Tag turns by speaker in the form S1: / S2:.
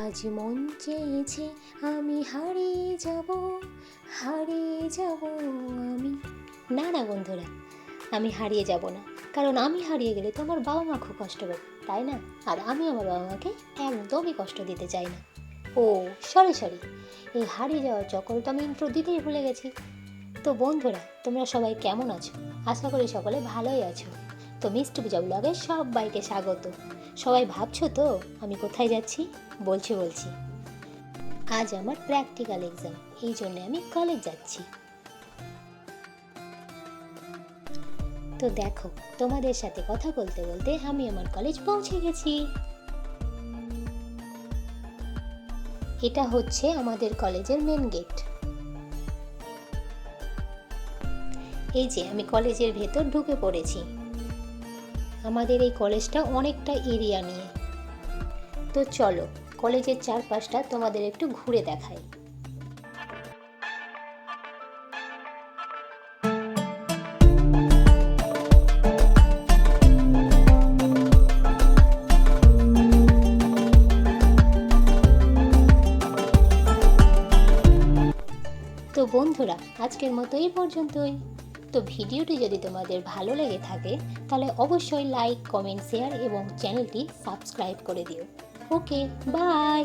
S1: আজ মন চেয়েছে আমি হারিয়ে যাব হারিয়ে যাব আমি। না না বন্ধুরা, আমি হারিয়ে যাব না। কারণ আমি হারিয়ে গেলে তো আমার বাবা মা খুব কষ্ট পাবে, তাই না? আর আমি আমার বাবা মাকে একদমই কষ্ট দিতে চাই না। ও, সরি সরি, এই হারিয়ে যাওয়ার চক্করে তো আমি ইন্ট্রো দিতেই ভুলে গেছি। তো বন্ধুরা, তোমরা সবাই কেমন আছো? আশা করি সকলে ভালোই আছো। তো মিষ্টি পূজা ব্লগে সবাইকে স্বাগত। সবাই ভাবছ তো আমি কোথায় যাচ্ছি? বলছি বলছি। আজ আমার প্র্যাকটিক্যাল এক্সাম এই জন্য আমি কলেজ যাচ্ছি। তো দেখো, তোমাদের সাথে কথা বলতে বলতে আমি আমার কলেজ পৌঁছে গেছি। এটা হচ্ছে আমাদের কলেজের মেন গেট এই যে আমি কলেজের ভেতর ঢুকে পড়েছি। আমাদের এই কলেজটা অনেকটা এরিয়া নিয়ে। তো চলো, কলেজের চারপাশটা তোমাদের একটু ঘুরে দেখাই। তো বন্ধুরা, আজকের মতো এই পর্যন্তই। তো ভিডিওটি যদি তোমাদের ভালো লেগে থাকে, তাহলে অবশ্যই লাইক কমেন্ট শেয়ার এবং চ্যানেলটি সাবস্ক্রাইব করে দিও। Okay bye